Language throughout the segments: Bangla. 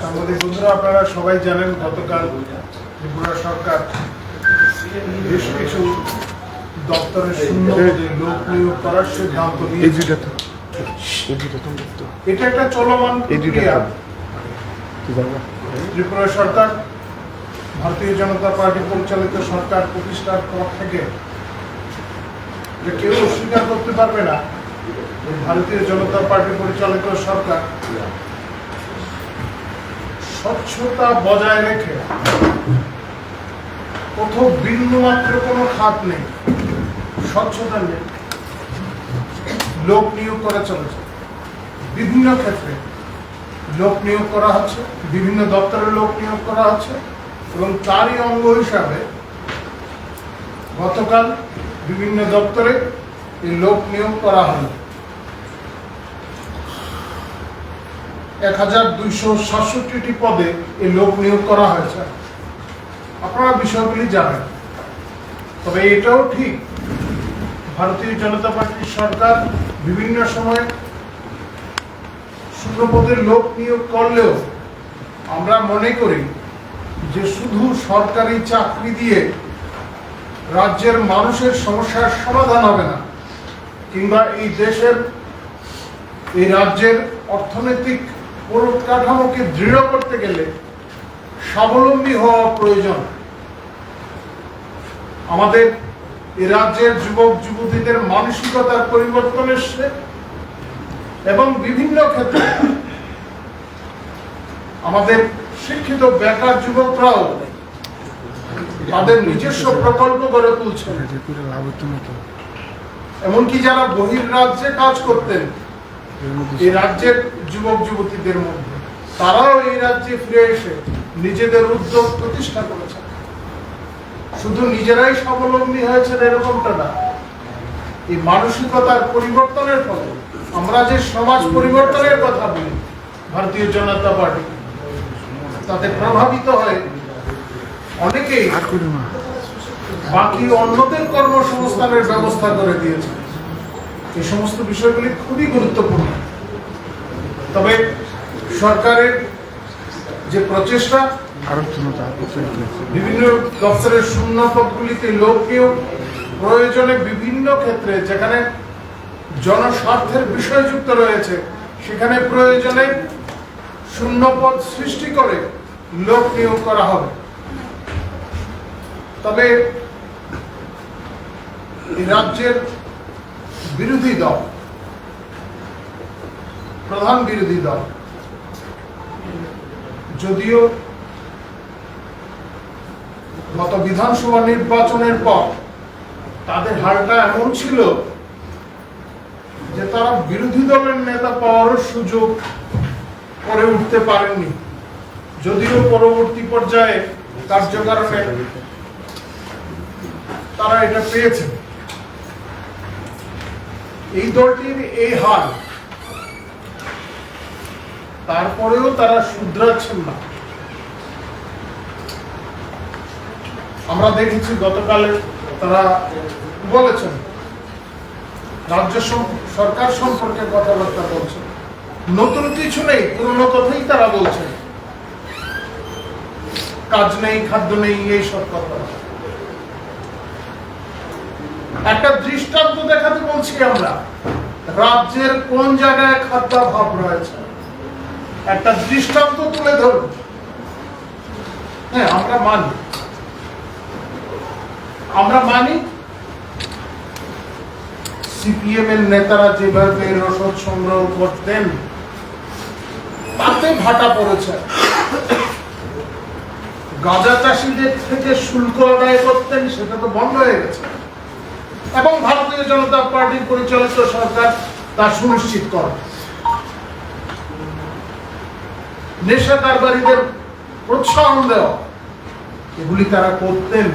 সাংবাদিক বন্ধুরা আপনারা সবাই জানেন গতকাল ত্রিপুরা সরকার বেশ কিছু দপ্তরের শূন্য লোক নিয়োগ করার সিদ্ধান্ত নিয়েছে। এটা একটা চলমান ত্রিপুরা সরকার ভারতীয় জনতা পার্টি পরিচালিত সরকার প্রতিষ্ঠার পর থেকে যে কেউ অস্বীকার করতে পারবে না ভারতীয় জনতা পার্টি পরিচালিত সরকার স্বচ্ছতা বজায় রেখে কোথাও বিন্দু মাত্র কোনো খাত নেই, স্বচ্ছতা নেই। লোক নিয়োগ করা চলেছে। বিভিন্ন ক্ষেত্রে লোক নিয়োগ করা হচ্ছে, বিভিন্ন দপ্তরে লোক নিয়োগ করা হচ্ছে এবং তারই অঙ্গ হিসাবে গতকাল বিভিন্ন দপ্তরে এই লোক নিয়োগ করা হলো। এক হাজার দুইশো সাতষট্টিটি পদে এই লোক নিয়োগ করা হয়েছে। আপনারা বিষয়গুলি জানেন। তবে এটাও ঠিক, ভারতীয় জনতা পার্টির সরকার বিভিন্ন সময় শূন্য পদের লোক নিয়োগ করলেও আমরা মনে করি যে শুধু সরকারি চাকরি দিয়ে রাজ্যের মানুষের সমস্যার সমাধান হবে না, কিংবা এই দেশের, এই রাজ্যের অর্থনৈতিক পরিকাঠামোকে দৃঢ় করতে গেলে স্বাবলম্বী হওয়া প্রয়োজন। আমাদের এ রাজ্যের যুবক, যুবতীদের মানসিকতার পরিবর্তন এসছে এবং বিভিন্ন ক্ষেত্রে আমাদের শিক্ষিত বেকার যুবকরাও তাদের নিজস্ব প্রকল্প গড়ে তুলছেন। এমনকি যারা বহির রাজ্যে কাজ করতেন এই রাজ্যের যুবক যুবতীদের মধ্যে তারাও এই রাজ্যে ফিরে এসে নিজেদের উদ্যোগ প্রতিষ্ঠা করেছেন। শুধু নিজেরাই স্বাবলম্বী হয়েছেন এরকমটা না, এই মানসিকতার পরিবর্তনের ফলে আমরা যে সমাজ পরিবর্তনের কথা বলি, ভারতীয় জনতা পার্টি, তাতে প্রভাবিত হয়ে অনেকেই বাকি অন্যদের কর্মসংস্থানের ব্যবস্থা করে দিয়েছে। এই সমস্ত বিষয়গুলি খুবই গুরুত্বপূর্ণ। তবে সরকারের যে প্রচেষ্টা, বিভিন্ন দপ্তরের শূন্য পদগুলিতে লোক নিয়োগ প্রয়োজনে বিভিন্ন ক্ষেত্রে যেখানে জনস্বার্থের বিষয় যুক্ত রয়েছে, সেখানে প্রয়োজনে শূন্য পদ সৃষ্টি করে লোক নিয়োগ করা হবে। তবে রাজ্যের বিরোধী দল, প্রধান বিরোধী দল। যদিও গত বিধানসভা নির্বাচনের পর তাদের হারটা এমন ছিল যে তারা বিরোধী দলের নেতা পাওয়ারও সুযোগ করে উঠতে পারেননি। যদিও পরবর্তী পর্যায়ে কার্যকারণে তারা এটা পেয়েছেন এই দলটির এই হাল তারপরেও তারা শুধরাচ্ছেন না। আমরা দেখেছি গতকালে তারা বলেছেন, রাজ্য সরকার সম্পর্কে কথাবার্তা বলছেন। নতুন কিছু নেই, পুরনো কথাই তারা বলছেন। কাজ নেই, খাদ্য নেই, এই সব কথা। একটা দৃষ্টান্ত দেখাতে বলছি আমরা, রাজ্যের কোন জায়গায় খাদ্যাভাব রয়েছে? একটা দৃষ্টান্ত তুলে ধরুন। হ্যাঁ আমরা মানি। আমরা মানি সিপিএম এর নেতারা যেভাবে রসদ সংগ্রহ করতেন, তাতে ভাটা পড়েছে। গাঁজা চাষিদের থেকে শুল্ক আদায় করতেন, সেটা তো বন্ধ হয়ে গেছে। এবং ভারতীয় জনতা পার্টির পরিচালিত সরকার তা সুনিশ্চিত করে নেশা কারবারিদের প্রোৎসাহন দেওয়া, এগুলি তারা করতেন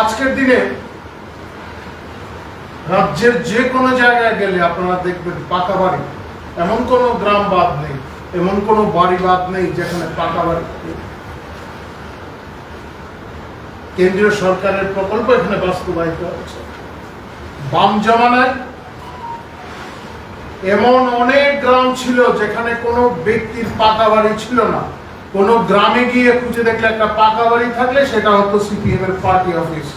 আজকের দিনে রাজ্যের যে কোনো জায়গায় গেলে আপনারা দেখবেন পাকা বাড়ি, এমন কোনো গ্রাম বাদ নেই, এমন কোনো বাড়ি বাদ নেই যেখানে পাকা বাড়ি। কেন্দ্রীয় সরকারের প্রকল্প এখানে বাস্তবায়িত হচ্ছে বাম জমানায় এমন অনেক গ্রাম ছিল যেখানে কোনো ব্যক্তির পাকা বাড়ি ছিল না। কোনো গ্রামে গিয়ে খুঁজে দেখলে একটা পাকা বাড়ি থাকলে সেটা হতো সিপিএম এর পার্টি অফিস।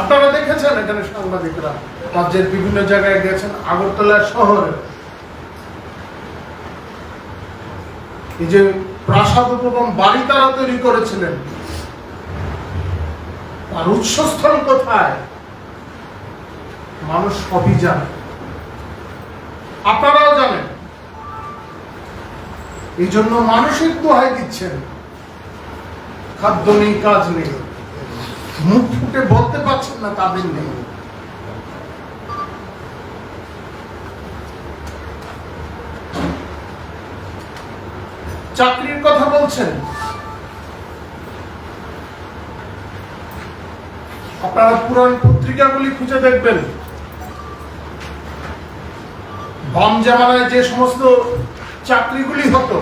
আপনারা দেখেছেন এখানে সাংবাদিকরা রাজ্যের বিভিন্ন জায়গায় গেছেন, আগরতলা শহরে। এই যে প্রাসাদ উপবন বাড়ি তারা তৈরি করেছিলেন। আর উৎসস্থল কোথায়? মানুষ সবই জানে। আপনারাও জানেন। এই জন্য মানসিক দোহাই দিচ্ছেন। খাদ্য নেই, কাজ নেই। মুখ ফুটে বলতে পারছেন না, তাদের নেই। চাকরির কথা বলছেন? আপনারা পুরান পত্রিকাগুলি খুঁজে দেখবেন। বাম জামানায় যে সমস্ত চাকরিগুলি হতো,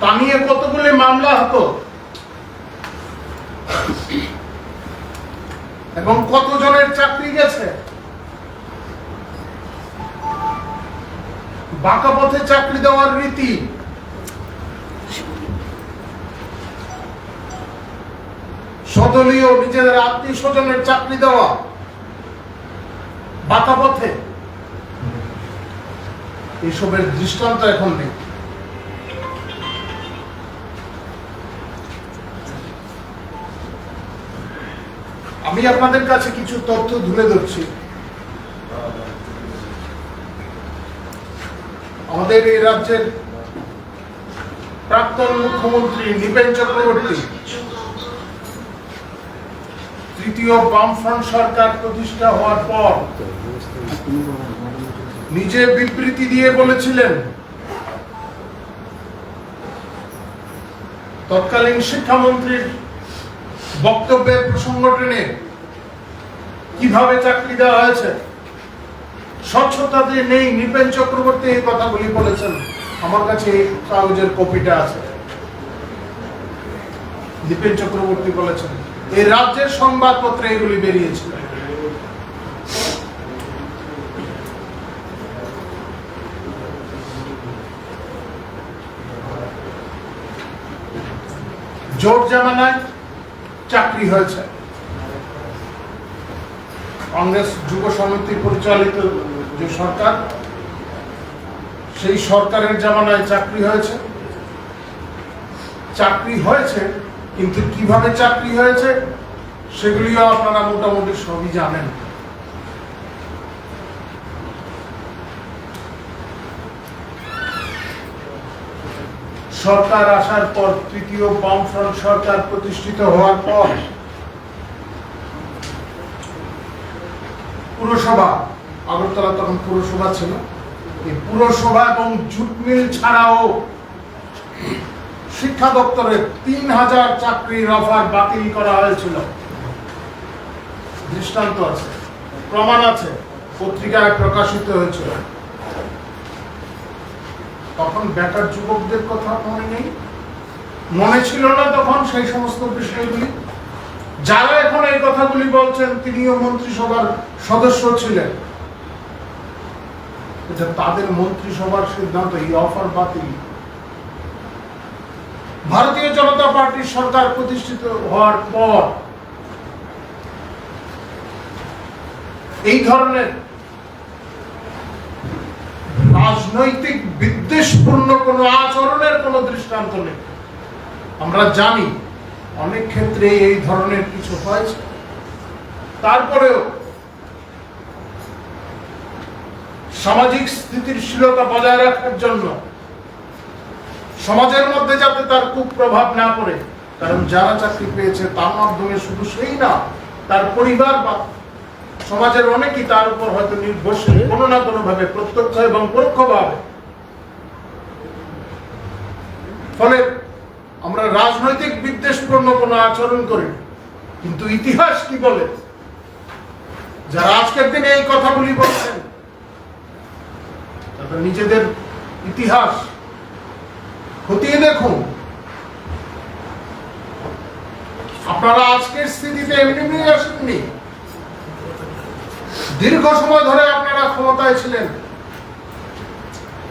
তা নিয়ে কতগুলি মামলা হতো, এবং কতজনের চাকরি গেছে বাঁকা পথে চাকরি দেওয়ার রীতি। সদলীয় নিজেদের আত্মীয় স্বজনের চাকরি দেওয়া। বাঁকা পথে। এসবের দৃষ্টান্ত এখন নেই। আমি আপনাদের কাছে কিছু তথ্য তুলে ধরছি। আমাদের এই রাজ্যের প্রাক্তন মুখ্যমন্ত্রী নৃপেন চক্রবর্তী, তৃতীয় বামফ্রন্ট সরকার প্রতিষ্ঠা হওয়ার পর নিজে বিবৃতি দিয়ে বলেছিলেন, তৎকালীন শিক্ষামন্ত্রীর বক্তব্যের প্রসঙ্গ টেনে কীভাবে চাকরি দেওয়া হয়েছে? স্বচ্ছতা দিয়ে নেই, নৃপেন চক্রবর্তী এই কথাগুলি বলেছেন, আমার কাছে কাগজের কপিটা আছে। দীপেন চক্রবর্তী বলেছেন, এই রাজ্যের সংবাদপত্রে এগুলি বেরিয়েছিল। জোট জামানায় চাকরি হয়েছে। কংগ্রেস যুব সমিতি পরিচালিত যে সরকার, সেই সরকারের জামানায় চাকরি হয়েছে। চাকরি হয়েছে, কিন্তু কীভাবে চাকরি হয়েছে, সেগুলিও আপনারা মোটামুটি সবই জানেন। সরকার আসার পর তৃতীয় বামফ্রন্ট সরকার প্রতিষ্ঠিত হওয়ার পর পুরসভা আগরতলা তখন পুরসভা ছিল। এই পুরসভা এবং জুট মিল ছাড়াও শিক্ষা দপ্তরের তিন হাজার চাকরির অফার বাতিল করা হয়েছিল। দৃষ্টান্ত আছে, প্রমাণ আছে, পত্রিকায় প্রকাশিত হয়েছিল। তখন বেকার যুবকদের কথা মনে নেই? মনে ছিল না তখন সেই সমস্ত বিষয়গুলি? যারা এখন এই কথাগুলি বলছেন, তিনিও মন্ত্রিসভার সদস্য ছিলেন। এটা তাদের মন্ত্রিসভার সিদ্ধান্ত, এই অফার বাতিল। ভারতীয় জনতা পার্টির সরকার প্রতিষ্ঠিত হওয়ার পর এই ধরনের রাজনৈতিক বিদ্বেষপূর্ণ কোন আচরণের কোন দৃষ্টান্ত নেই। আমরা জানি অনেক ক্ষেত্রে এই ধরনের কিছু হয়েছে। তারপরেও সামাজিক স্থিতিশীলতা বজায় রাখার জন্য সমাজের মধ্যে যাতে তার কুপ্রভাব না পড়ে, কারণ যারা চাকরি পেয়েছে তার মাধ্যমে শুধু সেই না, তার পরিবার বা সমাজের অনেকেই তার উপর হয়তো নির্ভরশীল কোনো না কোনো ভাবে প্রত্যক্ষ এবং পরোক্ষভাবে। ফলে আমরা রাজনৈতিক বিদ্বেষপূর্ণ কোনো আচরণ করি কিন্তু ইতিহাস কি বলে? যারা আজকের দিনে এই কথাগুলি বলছেন তারা নিজেদের ইতিহাস খতিয়ে দেখুন। আপনারা আজকের স্থিতিতে এমনি এমনি আসেননি। দীর্ঘ সময় ধরে আপনারা ক্ষমতায় ছিলেন।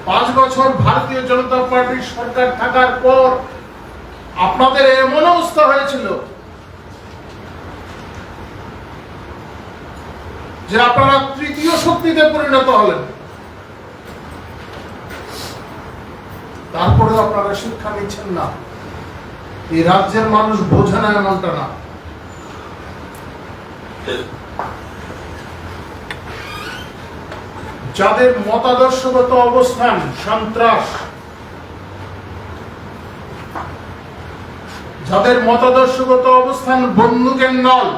পাঁচ বছর ভারতীয় জনতা পার্টির সরকার থাকার পর আপনাদের এমন অবস্থা হয়েছিল যে আপনারা তৃতীয় শক্তিতে পরিণত হলেন। তারপরে আপনারা শিক্ষা নিচ্ছেন না। এই রাজ্যের মানুষ বোঝে না এমনটা না। যাদের মতাদর্শগত অবস্থান সন্ত্রাস, যাদের মতাদর্শগত অবস্থান বন্দুকের নল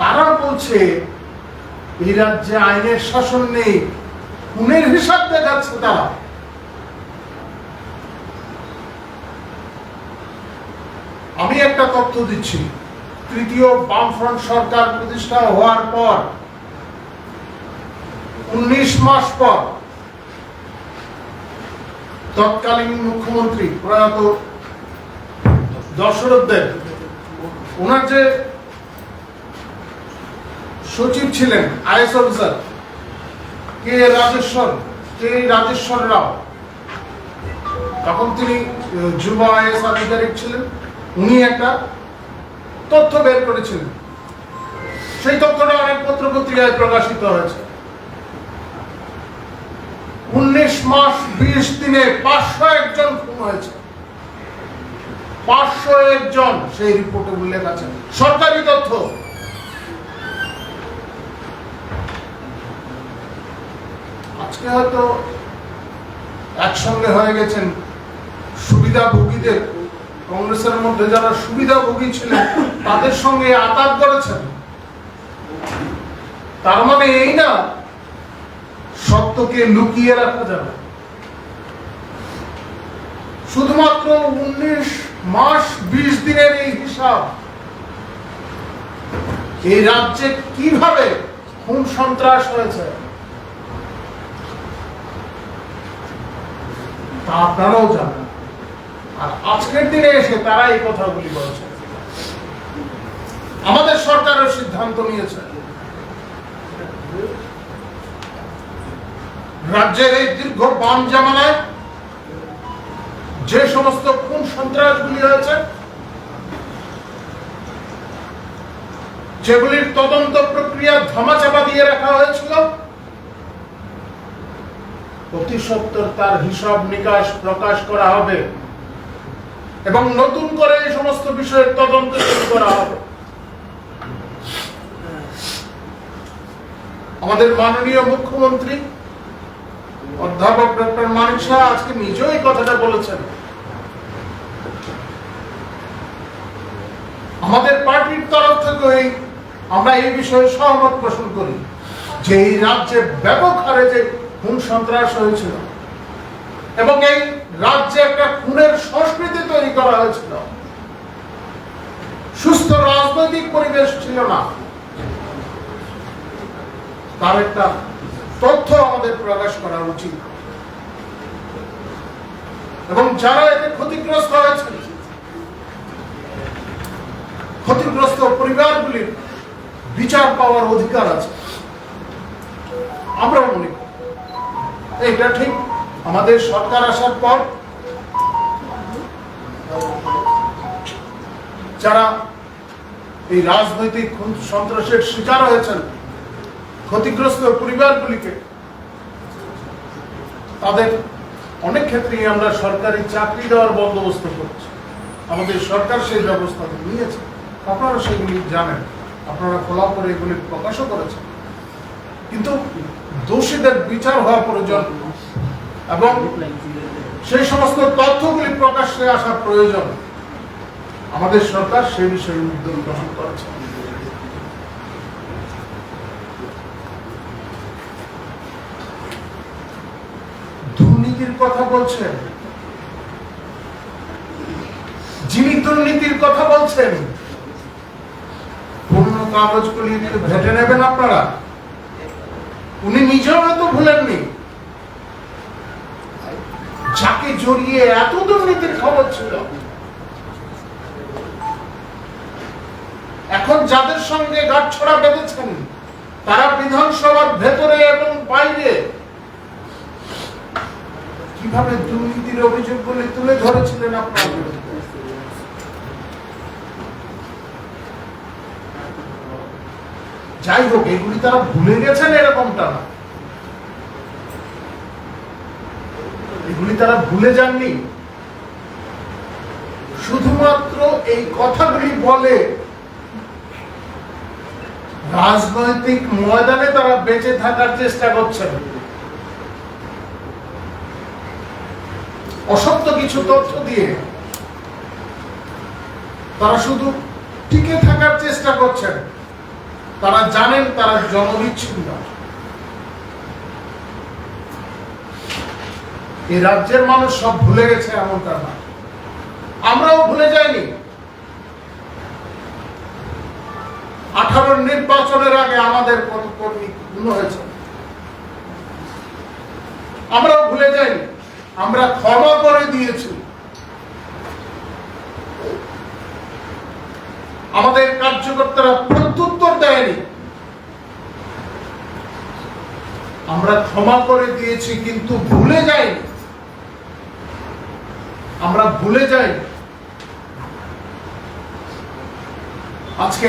তারা বলছে, এই রাজ্যে আইনের শাসন নেই। খুনের হিসাব দেখাচ্ছে তারা। আমি একটা তথ্য দিচ্ছি। তৃতীয় বামফ্রন্ট সরকার প্রতিষ্ঠা হওয়ার পর, উনিশ মাস পর, তৎকালীন মুখ্যমন্ত্রী প্রয়াত দশরথ দেব, ওনার যে সচিব ছিলেন, IAS officer K Rajeshwar? K Rajeshwar Rao. তখন তিনি যুব আইএস আধিকারিক ছিলেন। উনি একটা তথ্য বের করেছিলেন। সেই তথ্যটা অনেক পত্র পত্রিকায় প্রকাশিত হয়েছে। উনিশ মাস বিশ দিনে পাঁচশো একজন খুন হয়েছে। পাঁচশো একজন, সেই রিপোর্টে উল্লেখ আছে। সরকারি তথ্য। আজকে হয়তো একসঙ্গে হয়ে গেছেন সুবিধাভোগীদের কংগ্রেসের মধ্যে যারা সুবিধাভোগী ছিলেন, তাদের সঙ্গে আতাত করেছেন। তার মানে এই না, সত্যকে লুকিয়ে রাখা যাবে। শুধুমাত্র উনিশ মাস, বিশ দিনের এই হিসাব। এই রাজ্যে কীভাবে খুন সন্ত্রাস হয়েছে? তা আপনারাও জানেন। আর আজকের দিনে এসে তারা এই কথাগুলি বলছে। আমাদের সরকারের সিদ্ধান্ত নিয়েছে। রাজ্যের এই দীর্ঘ বাম জামানায় যে সমস্ত খুন সন্ত্রাসগুলি হয়েছে যেগুলির তদন্ত প্রক্রিয়া ধামাচাপা দিয়ে রাখা হয়েছিল অতি সত্তর তার হিসাব নিকাশ প্রকাশ করা হবে এবং নতুন করে এই সমস্ত বিষয়ের তদন্ত শুরু করা হবে। আমাদের মাননীয় মুখ্যমন্ত্রী অধ্যাপক ডক্টর মানিক শাহ আজকে নিজেও এই কথাটা বলেছেন। আমাদের পার্টির তরফ থেকে এই আমরা এই বিষয়ে সহমত পোষণ করি যে এই রাজ্যে ব্যাপক হারে যে খুন সন্ত্রাস হয়েছিল? এবং এই রাজ্যে একটা খুনের সংস্কৃতি তৈরি করা হয়েছিল। সুস্থ রাজনৈতিক পরিবেশ ছিল না। তার একটা তথ্য আমাদের প্রকাশ করা উচিত। এবং যারা এতে ক্ষতিগ্রস্ত হয়েছেন, ক্ষতিগ্রস্ত পরিবারগুলির বিচার পাওয়ার অধিকার আছে। আমরা মনে করি এটা ঠিক। আমাদের সরকার আসার পর যারা এই রাজনৈতিক সন্ত্রাসের শিকার হয়েছেন, ক্ষতিগ্রস্ত পরিবারগুলিকে, তাদের অনেক ক্ষেত্রেই আমরা সরকারি চাকরি দেওয়ার বন্দোবস্ত করছি। আমাদের সরকার সেই ব্যবস্থা নিয়েছে। আপনারা সেগুলি জানেন। আপনারা খোলা করে এগুলি প্রকাশও করেছেন। কিন্তু দোষীদের বিচার হওয়া প্রয়োজন এবং সেই সমস্ত তথ্যগুলি প্রকাশ্যে আসা প্রয়োজন আমাদের সরকার সেই বিষয়ে উদ্যোগ গ্রহণ করেছে। দুর্নীতির কথা বলছেন। যিনি দুর্নীতির কথা বলছেন, পূর্ণ কাগজগুলি ঘেটে নেবেন আপনারা। উনি নিজেও হয়তো ভুলেননি। যাকে জড়িয়ে এত দুর্নীতির খবর ছিল। এখন যাদের সঙ্গে গাঁটছড়া বেঁধেছেন, তারা বিধানসভার ভেতরে এবং বাইরে, কীভাবে দুর্নীতির অভিযোগগুলি তুলে ধরেছিলেন আপনার? বিরুদ্ধে যাই হোক, এগুলি তারা ভুলে গেছেন এরকমটা না। এগুলি তারা ভুলে যাননি। শুধুমাত্র এই কথাগুলি বলে রাজনৈতিক ময়দানে তারা বেঁচে থাকার চেষ্টা করছেন। অসত্য কিছু তথ্য দিয়ে তারা শুধু টিকে থাকার চেষ্টা করছেন। তারা জানেন তারা জনবিচ্ছিন্ন। এই রাজ্যের মানুষ সব ভুলে গেছে এমনটা না। আমরাও ভুলে যাইনি। আঠারোর নির্বাচনের আগে আমাদের কত কর্মী খুন হয়েছে? আমরাও ভুলে যাইনি। আমরা ক্ষমা করে দিয়েছি। আমাদের কার্যকর্তারা প্রত্যুত্তর দেয়নি। আমরা ক্ষমা করে দিয়েছি, কিন্তু ভুলে যাইনি। আমরা ভুলে যাই আজকে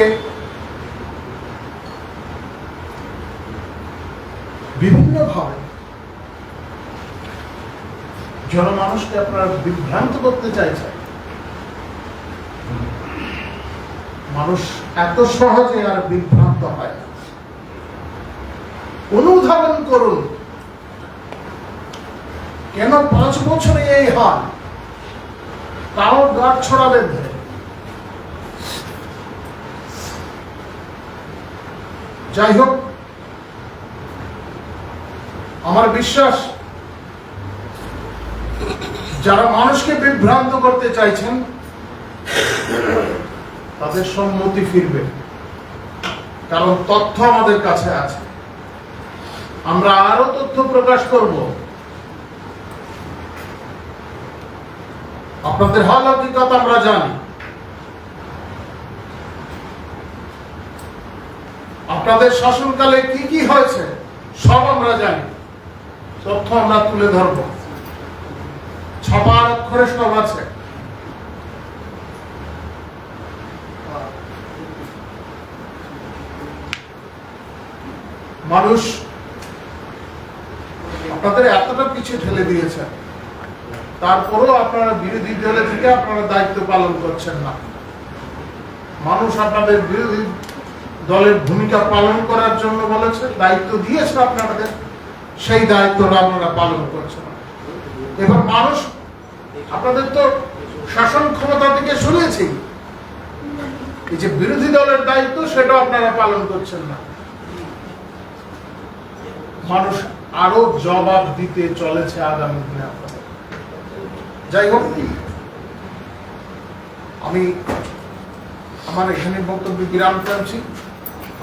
বিভিন্ন বিভিন্নভাবে জনমানুষকে আপনারা বিভ্রান্ত করতে চাইছেন। মানুষ এত সহজে আর বিভ্রান্ত হয় অনুধাবন করুন, কেন পাঁচ বছরে এই হাল তাও গাছ ছড়া বেঁধে যাই হোক, আমার বিশ্বাস, যারা মানুষকে বিভ্রান্ত করতে চাইছেন তাদের সম্মতি ফিরবে। কারণ তথ্য আমাদের কাছে আছে। আমরা আরও তথ্য প্রকাশ করব। আপনাদের হল অভিজ্ঞতা আমরা জানি। আপনাদের শাসনকালে কি কি হয়েছে, সব আমরা জানি। তথ্য আমরা তুলে ধরব। ছাপার অক্ষরে সব আছে। মানুষ আপনাদের এতটা পিছিয়ে ঠেলে দিয়েছেন। তারপরেও আপনারা বিরোধী দলে থেকে আপনারা দায়িত্ব পালন করছেন না। মানুষ আপনাদের বিরোধী দলের ভূমিকা পালন করার জন্য বলেছে, দায়িত্ব দিয়েছে আপনাদের, সেই দায়িত্বটা আপনারা পালন করছেন। এবার মানুষ, আপনাদের তো শাসন ক্ষমতা থেকে শুনেছি, এই যে বিরোধী দলের দায়িত্ব সেটা আপনারা পালন করছেন না। মানুষ আরও জবাব দিতে চলেছে আগামী দিনে যাই হোক, আমি আমার এখানে বক্তব্য বিরাম টানছি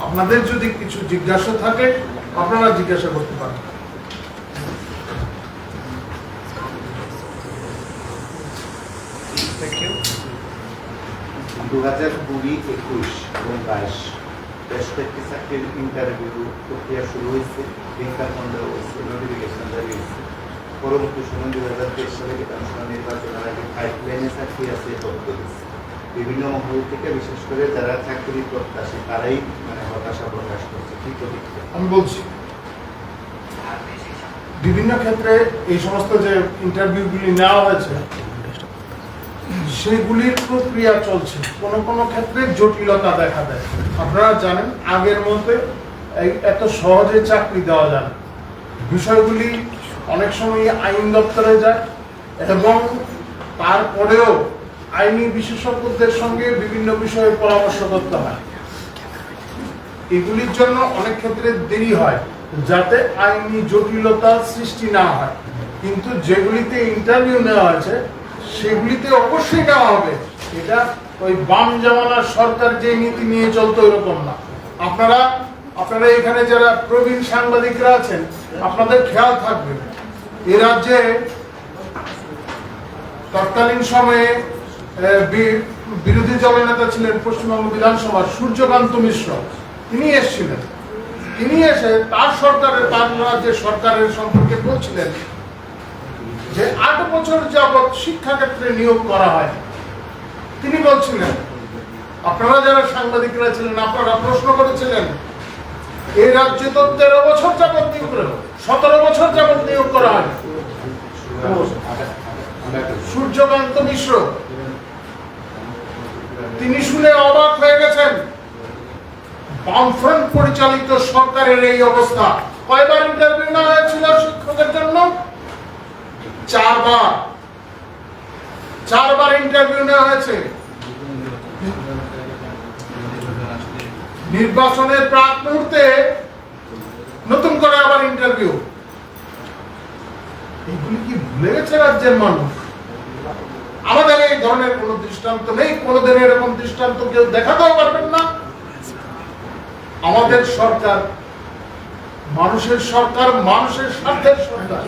আপনাদের যদি কিছু জিজ্ঞাসা থাকে, আপনারা জিজ্ঞাসা করতে পারেন। দু হাজার কুড়ি একুশ এবং বাইশ। বেশ কয়েকটি চাকরির ইন্টারভিউ প্রক্রিয়া শুরু হয়েছে বিজ্ঞাপন দেওয়া হয়েছে নোটিফিকেশন জারি হয়েছে। পরবর্তী সময় দু হাজার তেইশ সালে বিধানসভা নির্বাচনের আগে পাইপলাইনে চাকরি আছে বিভিন্ন মহল থেকে, বিশেষ করে যারা চাকরি প্রত্যাশী, তারাই মানে হতাশা প্রকাশ করছে। কি প্রতিক্রিয়া? আমি বলছি, বিভিন্ন ক্ষেত্রে এই সমস্ত যে ইন্টারভিউগুলি নেওয়া হয়েছে সেগুলির প্রক্রিয়া চলছে। কোন কোন ক্ষেত্রে জটিলতা দেখা দেয়। আপনারা জানেন, আগের মধ্যে এত সহজে চাকরি দেওয়া যায় বিষয়গুলি অনেক সময় আইন দপ্তরে যায় এবং তারপরেও আইনি বিশেষজ্ঞদের সঙ্গে বিভিন্ন বিষয়ে পরামর্শ করতে হয়। এগুলির জন্য অনেক ক্ষেত্রে দেরি হয় যাতে আইনি জটিলতা সৃষ্টি না হয়। কিন্তু যেগুলিতে ইন্টারভিউ নেওয়া হয়েছে সেগুলিতে অবশ্যই নেওয়া হবে। এটা ওই বাম জামানার সরকার যে নীতি নিয়ে চলতো এরকম না। আপনারা আপনারা এখানে যারা প্রবীণ সাংবাদিকরা আছেন, আপনাদের খেয়াল থাকবে, এ রাজ্যে তৎকালীন সময়ে বিরোধী দলনেতা ছিলেন পশ্চিমবঙ্গ বিধানসভার সূর্যকান্ত মিশ্র। তিনি এসেছিলেন। তিনি এসে তার সরকারের, তার রাজ্যের সরকারের সম্পর্কে বলছিলেন যে আট বছর যাবৎ শিক্ষাক্ষেত্রে নিয়োগ করা হয়। তিনি বলছিলেন, আপনারা যারা সাংবাদিকরা ছিলেন, আপনারা প্রশ্ন করেছিলেন এই রাজ্যে তো তেরো বছর যাবৎ নিয়োগ সতেরো বছর যাবৎ নিয়োগ করা হয়। সূর্যকান্ত মিশ্র, তিনি শুনে অবাক হয়ে গেছেন, বামফ্রন্ট পরিচালিত সরকারের এই অবস্থা। কয়বার ইন্টারভিউ নেওয়া হয়েছিল শিক্ষকের জন্য? চারবার। চারবার ইন্টারভিউ নেওয়া হয়েছে। নির্বাচনের প্রাক মুহূর্তে নতুন করে আবার ইন্টারভিউ এগুলি কি ভুলে গেছে রাজ্যের মানুষ? আমাদের এই ধরনের কোনো দৃষ্টান্ত নেই কোনোদিন এরকম দৃষ্টান্ত কেউ দেখাতেও পারবেন না। আমাদের সরকার মানুষের সরকার, মানুষের স্বার্থের সরকার।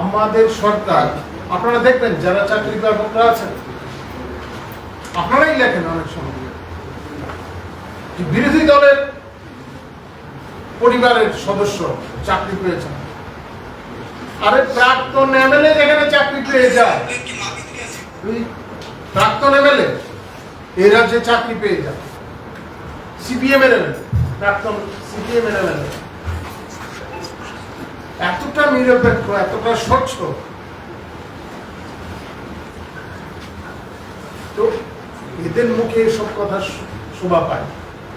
আমাদের সরকার, আপনারা দেখবেন, যারা চাকরি আছেন, আপনারাই লেখেন অনেক সময়। বিরোধী দলের পরিবারের সদস্য চাকরি পেয়েছেন। আরে প্রাক্তন এমএলএ যেখানে চাকরি পেয়ে যায় প্রাক্তন এমএলএ এই যে চাকরি পেয়ে যায়। সিপিএম এর প্রাক্তন সিপিএম এর এতটা নিরপেক্ষ, এতটা স্বচ্ছ। তো এদের মুখে এসব কথা শোভা পায়।